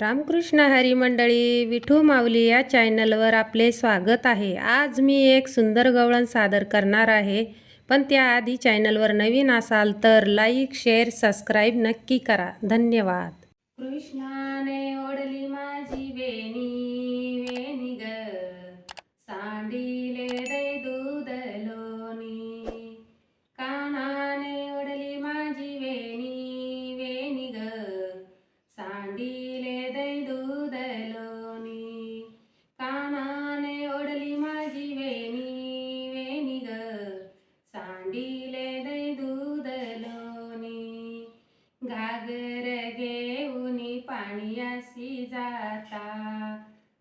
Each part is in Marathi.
रामकृष्ण हरी मंडळी विठू माऊली या चॅनलवर आपले स्वागत आहे. आज मी एक सुंदर गवळण सादर करणार आहे. पण त्याआधी चॅनलवर नवीन असाल तर लाईक शेअर सबस्क्राईब नक्की करा. धन्यवाद. कृष्णाने ओढली माझी वेणी. घेऊनी जाता.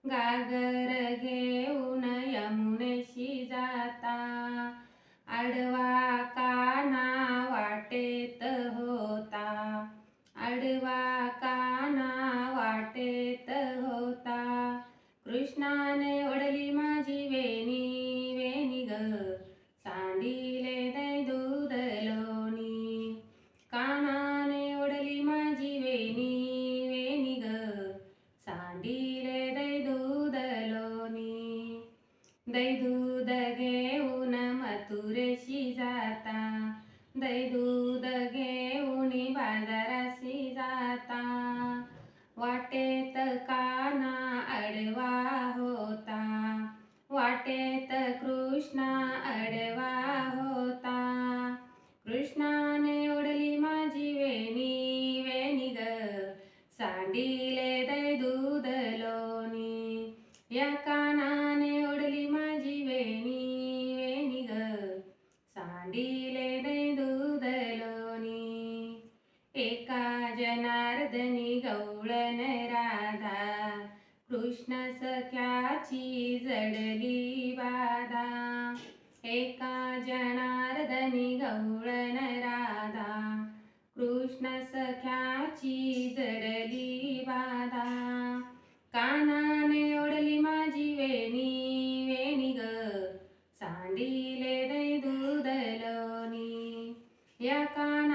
घागर घेऊन यमुनेशी जाता. आडवा काना वाटेत होता. आडवा काना वाटेत होता. कृष्णाने ओढली मा दूध घेऊन मथुरेशी जाता दै दूध घेऊन बाजाराशी जाता वाटेत काना अडवा होता वाटेत कृष्णा अडवा होता कृष्णाने ओढली माझी वेणी वेणी ग सांडिले दै दूध लोणी या कानाने उडली दिले दूदलोनी एका जनार्दनी गौळन राधा कृष्ण सख्याची जडली बाधा एका जनार्दनी गौळन राधा कृष्ण सख्याची जडली बाधा यकान